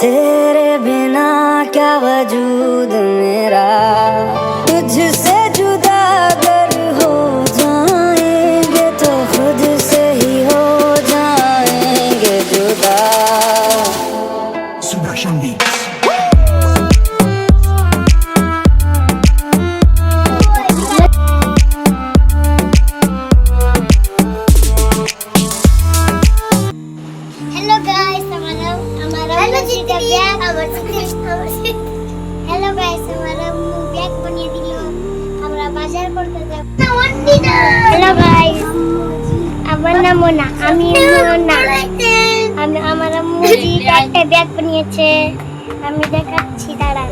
तेरे बिना क्या वजूद मेरा? तुझसे जुदा अगर हो जाएँगे तो खुद से ही हो जाएँगे जुदा। सुब्रशांति হ্যালো গাইস আমার ব্যাগ বানিয়ে দিল আমরা বাজার করতে হ্যালো গাইস আমার নাম আমি আমার আম্মু একটা ব্যাগ বানিয়েছে। আমি দেখাচ্ছি দাঁড়ান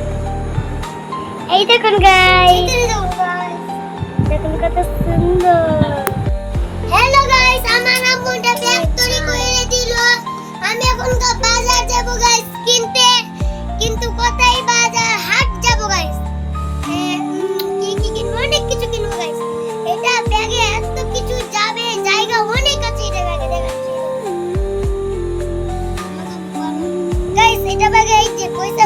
এই দেখুন গাইস দেখুন কত সুন্দর। হ্যালো আমার আম্মুটা দিল। আমি এখন বাজার এটা এই যে পয়সা